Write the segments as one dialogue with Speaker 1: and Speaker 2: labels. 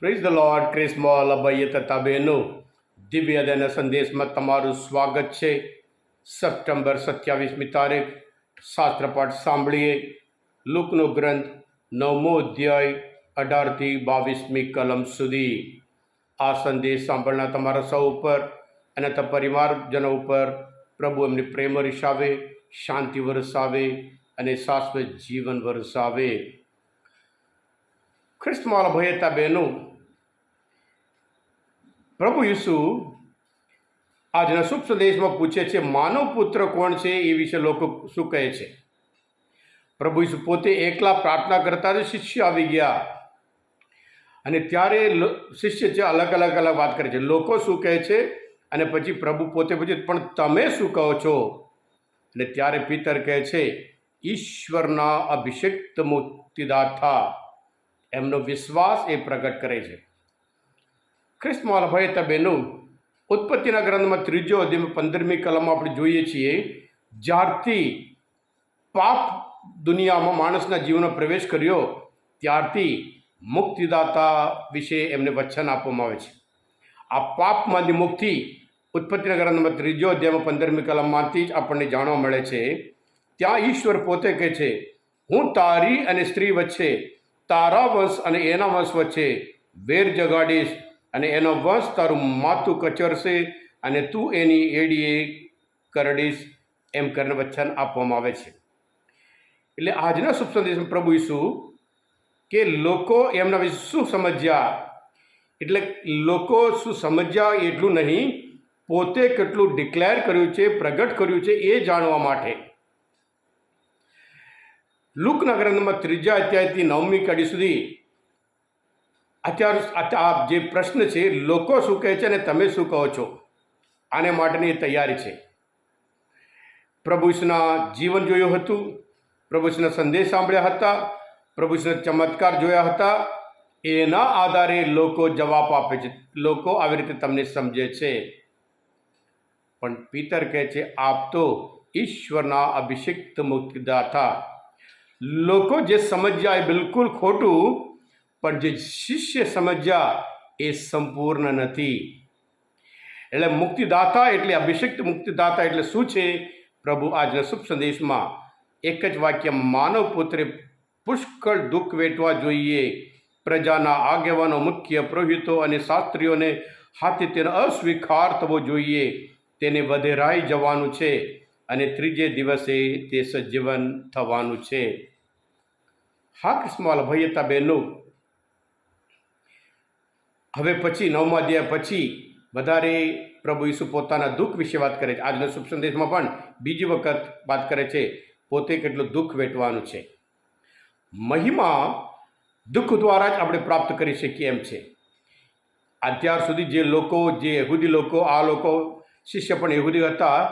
Speaker 1: Praise the lord ક્રિસ્મોલ અભય તથા બહેનો દિવ્ય દયના સંદેશમાં તમારું સ્વાગત છે. સપ્ટેમ્બર સત્યાવીસમી તારીખ, શાસ્ત્રપાઠ સાંભળીએ. લુકનો ગ્રંથ નવમો અધ્યાય અઢારથી બાવીસમી કલમ સુધી. આ સંદેશ સાંભળનાર તમારા સૌ ઉપર અને તમારા પરિવારજનો ઉપર પ્રભુ એમની પ્રેમ વરસાવે, શાંતિ વરસાવે અને શાશ્વત જીવન વરસાવે. ખ્રિસ્તમાલ ભયતા બહેનો પ્રભુ યસુ આજના શુભ સંદેશમાં પૂછે છે માનવ પુત્ર કોણ છે? એ વિશે લોકો શું કહે છે? પ્રભુ યસુ પોતે એકલા પ્રાર્થના કરતા જ શિષ્ય આવી ગયા. અને ત્યારે શિષ્ય છે અલગ અલગ અલગ વાત કરે છે. લોકો શું કહે છે? અને પછી પ્રભુ પોતે પૂછે, પણ તમે શું કહો છો? અને ત્યારે પિતર કહે છે, ઈશ્વરના અભિષિક્ત મુક્તિદાતા એમનો વિશ્વાસ એ પ્રગટ કરે છે. ખ્રિસ્તમાલ ભય બેનું ઉત્પત્તિના ગ્રંથમાં ત્રીજો અધ્યાયમાં પંદરમી કલમમાં આપણે જોઈએ છીએ, જ્યારથી પાપ દુનિયામાં માણસના જીવનમાં પ્રવેશ કર્યો, ત્યારથી મુક્તિદાતા વિશે એમને વચન આપવામાં આવે છે. આ પાપમાંથી મુક્તિ ઉત્પત્તિના ગ્રંથમાં ત્રીજો અધ્યાયમાં પંદરમી કલમમાંથી જ આપણને જાણવા મળે છે. ત્યાં ઈશ્વર પોતે કહે છે, હું તારી અને સ્ત્રી વચ્ચે, તારા વંશ અને એના વંશ વચ્ચે વેર જગાડીશ. અને એનો વંશ તારું માથું કચરશે અને તું એની એડીએ કરડીશ એમ કરીને વચન આપવામાં આવે છે. એટલે આજના શુભ સંદેશમાં પ્રભુ ઈસુ કે લોકો એમના વિશે શું સમજ્યા? એટલે લોકો શું સમજ્યા એટલું નહીં, પોતે કેટલું ડિક્લેર કર્યું છે, પ્રગટ કર્યું છે એ જાણવા માટે. લુકના ગ્રંથમાં ત્રીજા અધ્યાયથી નવમી કડી સુધી અત્યાર આ જે પ્રશ્ન છે, લોકો શું કહે છે અને તમે શું કહો છો? આને માટેની તૈયારી છે. પ્રભુ ઈસુના જીવન જોયું હતું, પ્રભુ ઈસુના સંદેશ સાંભળ્યા હતા, પ્રભુ ઈસુના ચમત્કાર જોયા હતા. એના આધારે લોકો જવાબ આપે છે. લોકો આવી રીતે તમને સમજે છે. પણ પિતર કહે છે, આપ તો ઈશ્વરના અભિષિક્ત મુક્તિદાતા. લોકો જે સમજ્યા એ બિલકુલ ખોટું પણ જે શિષ્ય સમજ્યા એ સંપૂર્ણ નથી. એટલે મુક્તિદાતા એટલે અભિષિક્ત મુક્તિદાતા એટલે શું છે? પ્રભુ આજના શુભ સંદેશમાં એક જ વાક્ય, માનવ પુત્રે પુષ્કળ દુઃખ વેઠવા જોઈએ. પ્રજાના આગેવાનો, મુખ્ય પુરોહિતો અને શાસ્ત્રીઓને હાથે તેનો અસ્વીકાર થવો જોઈએ. તેને વધેરાઈ જવાનું છે અને ત્રીજે દિવસે તે સજીવન થવાનું છે. હા કિસ્માલ ભયતા બહેનો. હવે પછી, નવમા અધ્યાય પછી વધારે પ્રભુ ઈસુ પોતાના દુઃખ વિશે વાત કરે છે. આજના શુભ સંદેશમાં પણ બીજી વખત વાત કરે છે, પોતે કેટલું દુઃખ વેઠવાનું છે. મહિમા દુઃખ દ્વારા જ આપણે પ્રાપ્ત કરી શકીએ એમ છે. અત્યાર સુધી જે લોકો, જે યહૂદી લોકો, આ લોકો, શિષ્ય પણ યહૂદી હતા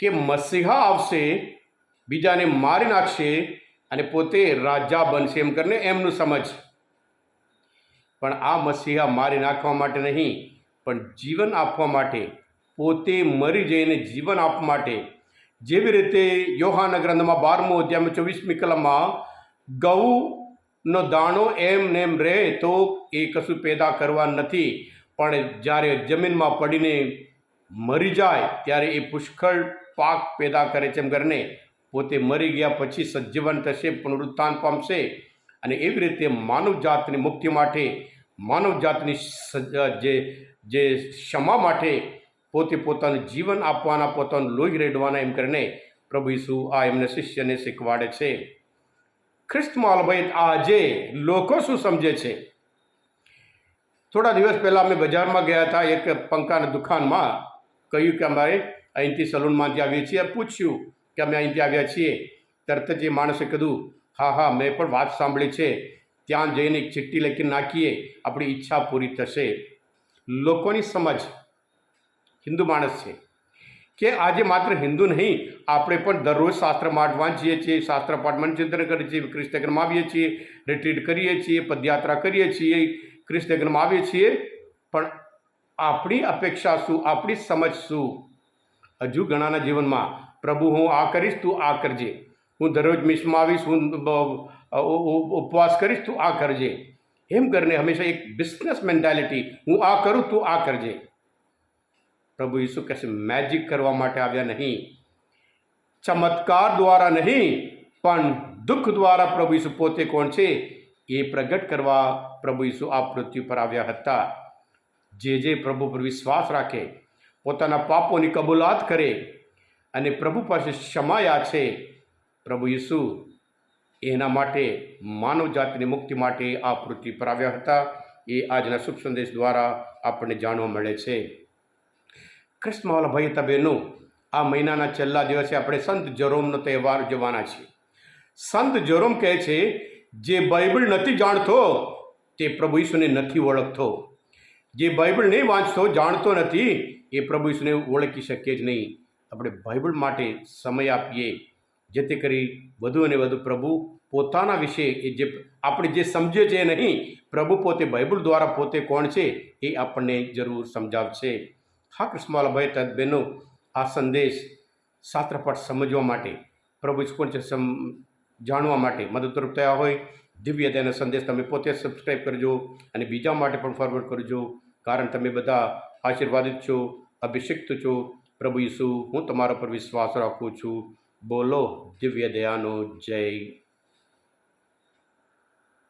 Speaker 1: કે મસીહા આવશે, બીજાને મારી નાખશે અને પોતે રાજા બનશે એમ કરીને એમનું સમજ પણ આ મસીહા મારી નાખવા માટે નહીં, પણ જીવન આપવા માટે, પોતે મરી જઈને જીવન આપવા માટે. જેવી રીતે યોહાના ગ્રંથમાં બારમો અધ્યાયમાં ચોવીસમી કલમમાં ઘઉંનો દાણો એમ ને એમ રહે તો એ કશું પેદા કરવા નથી, પણ જ્યારે જમીનમાં પડીને મરી જાય, ત્યારે એ પુષ્કળ પાક પેદા કરે છે. એમ કરીને પોતે મરી ગયા પછી સજીવન થશે, પુનરુત્થાન પામશે. અને એવી રીતે માનવ જાતની મુક્તિ માટે માનવ જાતની જે જે ક્ષમા માટે પોતે પોતાનું જીવન આપવાના, પોતાનું લોહી રેડવાના એમ કરીને પ્રભુ ઈસુ આ એમને શિષ્યને શીખવાડે છે. ખ્રિસ્તમાં ભાઈ આજે લોકો શું સમજે છે? થોડા દિવસ પહેલાં અમે બજારમાં ગયા હતા, એક પંખાના દુકાનમાં કહ્યું કે અમારે અહીંથી સલૂનમાંથી આવીએ છીએ. પૂછ્યું કે અમે અહીંથી આવ્યા છીએ. તરત જ એ માણસે કીધું હા હા, મેં પણ વાત સાંભળી છે. ત્યાં જઈને એક ચિઠ્ઠી લખી નાખીએ, આપણી ઈચ્છા પૂરી થશે. લોકોની સમજ હિન્દુ માણસ છે કે આજે માત્ર હિન્દુ નહીં, આપણે પણ દરરોજ શાસ્ત્ર પાઠ વાંચીએ છીએ, શાસ્ત્ર પાઠ મનચિંતન કરીએ છીએ કૃષ્ણગ્રમ આવીએ છીએ રિટ્રીટ કરીએ છીએ, પદયાત્રા કરીએ છીએ કૃષ્ણગ્રમ આવીએ છીએ. પણ આપણી અપેક્ષા શું, આપણી સમજ શું? હજુ ઘણાના જીવનમાં, પ્રભુ, હું આ કરીશ, તું આ કરજે. હું દરરોજ મિસમાં આવીશ, હું ઉપવાસ કરીશ, તું આ કરજે. એમ કરીને હંમેશા એક બિઝનેસ મેન્ટાલિટી હું આ કરું, તું આ કરજે. પ્રભુ ઈસુ કહેશે મેજિક કરવા માટે આવ્યા નહીં. ચમત્કાર દ્વારા નહીં, પણ દુઃખ દ્વારા પ્રભુ ઈસુ પોતે કોણ છે? એ પ્રગટ કરવા પ્રભુ ઈસુ આ પૃથ્વી પર આવ્યા હતા. જે જે પ્રભુ પર વિશ્વાસ રાખે, પોતાના પાપોની કબૂલાત કરે અને પ્રભુ પાસે ક્ષમાયા છે પ્રભુ ઈસુ એના માટે માનવ જાતિની મુક્તિ માટે આ પૃથ્વી પર આવ્યા હતા. એ આજના શુભ સંદેશ દ્વારા આપણને જાણવા મળે છે. કૃષ્ણવાલા ભાઈ તબેનો આ મહિનાના છેલ્લા દિવસે આપણે સંત જરોમનો તહેવાર ઉજવવાના છીએ. સંત જરોમ કહે છે, જે બાઇબલ નથી જાણતો, તે પ્રભુ ઈસુને નથી ઓળખતો. જે બાઇબલ નહીં વાંચતો, જાણતો નથી, એ પ્રભુ ઈસુને ઓળખી શકીએ જ નહીં. આપણે બાઇબલ માટે સમય આપીએ. જેથી કરી વધુ અને વધુ પ્રભુ પોતાના વિશે એ જે આપણે જે સમજે છે નહીં, પ્રભુ પોતે બાઇબલ દ્વારા પોતે કોણ છે એ આપણને જરૂર સમજાવશે. હા કૃષ્ણવાલાભાઈ તદબેનો આ સંદેશ શાસ્ત્રપાઠ સમજવા માટે, પ્રભુ કોણ છે સમ, જાણવા માટે મદદરૂપ થયા હોય, દિવ્ય તેનો સંદેશ તમે પોતે સબસ્ક્રાઈબ કરજો અને બીજા માટે પણ ફોરવર્ડ કરજો, કારણ તમે બધા આશીર્વાદિત છો, અભિષિક્ત છો. પ્રભુ ઈસુ, હું તમારા પર વિશ્વાસ રાખું છું. બોલો દિવ્ય દયાનો જય